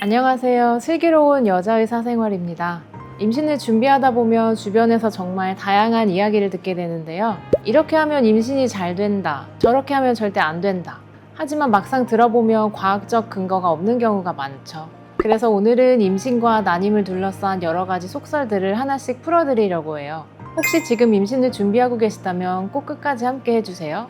안녕하세요. 슬기로운 여자의 사 생활입니다. 임신을 준비하다 보면 주변에서 정말 다양한 이야기를 듣게 되는데요. 이렇게 하면 임신이 잘 된다. 저렇게 하면 절대 안 된다. 하지만 막상 들어보면 과학적 근거가 없는 경우가 많죠. 그래서 오늘은 임신과 난임을 둘러싼 여러 가지 속설들을 하나씩 풀어드리려고 해요. 혹시 지금 임신을 준비하고 계시다면 꼭 끝까지 함께 해주세요.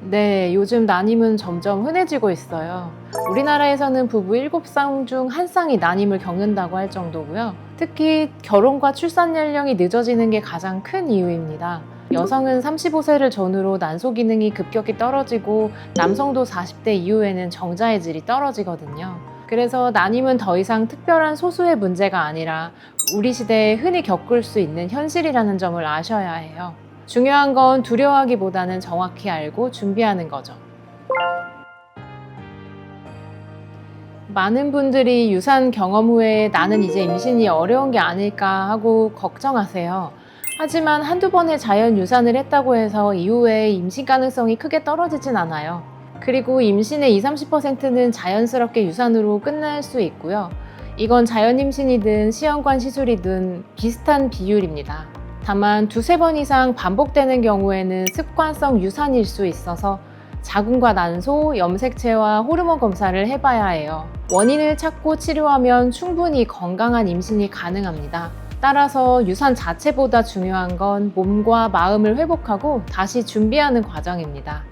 네, 요즘 난임은 점점 흔해지고 있어요. 우리나라에서는 부부 7쌍 중 한 쌍이 난임을 겪는다고 할 정도고요. 특히 결혼과 출산 연령이 늦어지는 게 가장 큰 이유입니다. 여성은 35세를 전후로 난소 기능이 급격히 떨어지고 남성도 40대 이후에는 정자의 질이 떨어지거든요. 그래서 난임은 더 이상 특별한 소수의 문제가 아니라 우리 시대에 흔히 겪을 수 있는 현실이라는 점을 아셔야 해요. 중요한 건 두려워하기보다는 정확히 알고 준비하는 거죠. 많은 분들이 유산 경험 후에 나는 이제 임신이 어려운 게 아닐까 하고 걱정하세요. 하지만 한두 번의 자연 유산을 했다고 해서 이후에 임신 가능성이 크게 떨어지진 않아요. 그리고 임신의 20, 30%는 자연스럽게 유산으로 끝날 수 있고요. 이건 자연 임신이든 시험관 시술이든 비슷한 비율입니다. 다만 두세 번 이상 반복되는 경우에는 습관성 유산일 수 있어서 자궁과 난소, 염색체와 호르몬 검사를 해봐야 해요. 원인을 찾고 치료하면 충분히 건강한 임신이 가능합니다. 따라서 유산 자체보다 중요한 건 몸과 마음을 회복하고 다시 준비하는 과정입니다.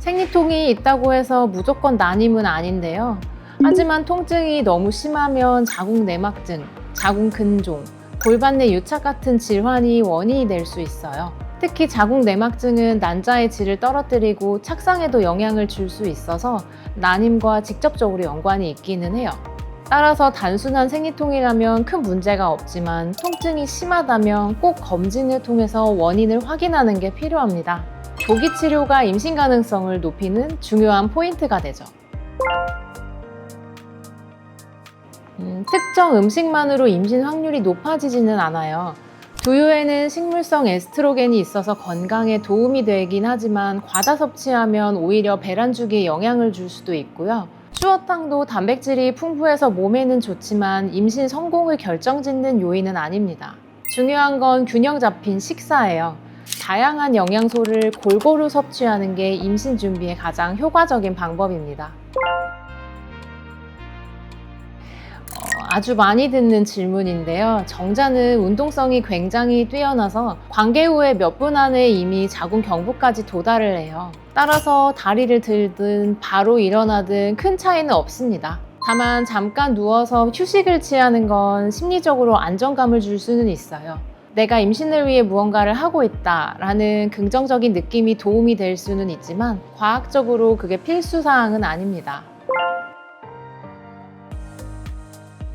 생리통이 있다고 해서 무조건 난임은 아닌데요. 하지만 통증이 너무 심하면 자궁 내막증, 자궁 근종, 골반 내 유착 같은 질환이 원인이 될 수 있어요. 특히 자궁 내막증은 난자의 질을 떨어뜨리고 착상에도 영향을 줄 수 있어서 난임과 직접적으로 연관이 있기는 해요. 따라서 단순한 생리통이라면 큰 문제가 없지만 통증이 심하다면 꼭 검진을 통해서 원인을 확인하는 게 필요합니다. 조기 치료가 임신 가능성을 높이는 중요한 포인트가 되죠. 음, 특정 음식만으로 임신 확률이 높아지지는 않아요. 두유에는 식물성 에스트로겐이 있어서 건강에 도움이 되긴 하지만 과다 섭취하면 오히려 배란 주기에 영향을 줄 수도 있고요. 추어탕도 단백질이 풍부해서 몸에는 좋지만 임신 성공을 결정짓는 요인은 아닙니다. 중요한 건 균형 잡힌 식사예요. 다양한 영양소를 골고루 섭취하는 게 임신 준비에 가장 효과적인 방법입니다. 아주 많이 듣는 질문인데요. 정자는 운동성이 굉장히 뛰어나서 관계 후에 몇 분 안에 이미 자궁 경부까지 도달을 해요. 따라서 다리를 들든 바로 일어나든 큰 차이는 없습니다. 다만 잠깐 누워서 휴식을 취하는 건 심리적으로 안정감을 줄 수는 있어요. 내가 임신을 위해 무언가를 하고 있다라는 긍정적인 느낌이 도움이 될 수는 있지만 과학적으로 그게 필수 사항은 아닙니다.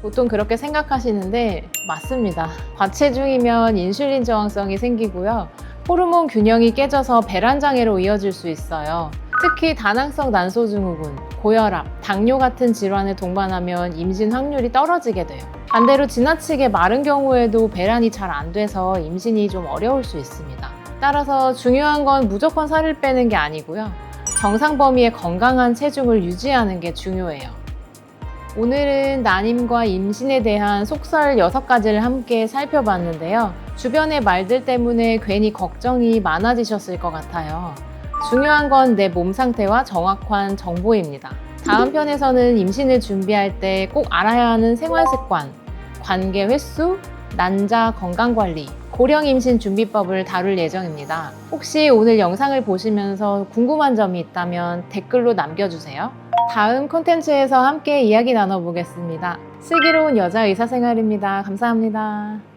보통 그렇게 생각하시는데 맞습니다. 과체중이면 인슐린 저항성이 생기고요. 호르몬 균형이 깨져서 배란 장애로 이어질 수 있어요. 특히 다낭성 난소증후군, 고혈압, 당뇨 같은 질환을 동반하면 임신 확률이 떨어지게 돼요. 반대로 지나치게 마른 경우에도 배란이 잘 안 돼서 임신이 좀 어려울 수 있습니다. 따라서 중요한 건 무조건 살을 빼는 게 아니고요. 정상 범위의 건강한 체중을 유지하는 게 중요해요. 오늘은 난임과 임신에 대한 속설 6가지를 함께 살펴봤는데요. 주변의 말들 때문에 괜히 걱정이 많아지셨을 것 같아요. 중요한 건 내 몸 상태와 정확한 정보입니다. 다음 편에서는 임신을 준비할 때 꼭 알아야 하는 생활 습관, 관계 횟수, 난자 건강 관리, 고령 임신 준비법을 다룰 예정입니다. 혹시 오늘 영상을 보시면서 궁금한 점이 있다면 댓글로 남겨주세요. 다음 콘텐츠에서 함께 이야기 나눠보겠습니다. 슬기로운 여자 의사 생활입니다. 감사합니다.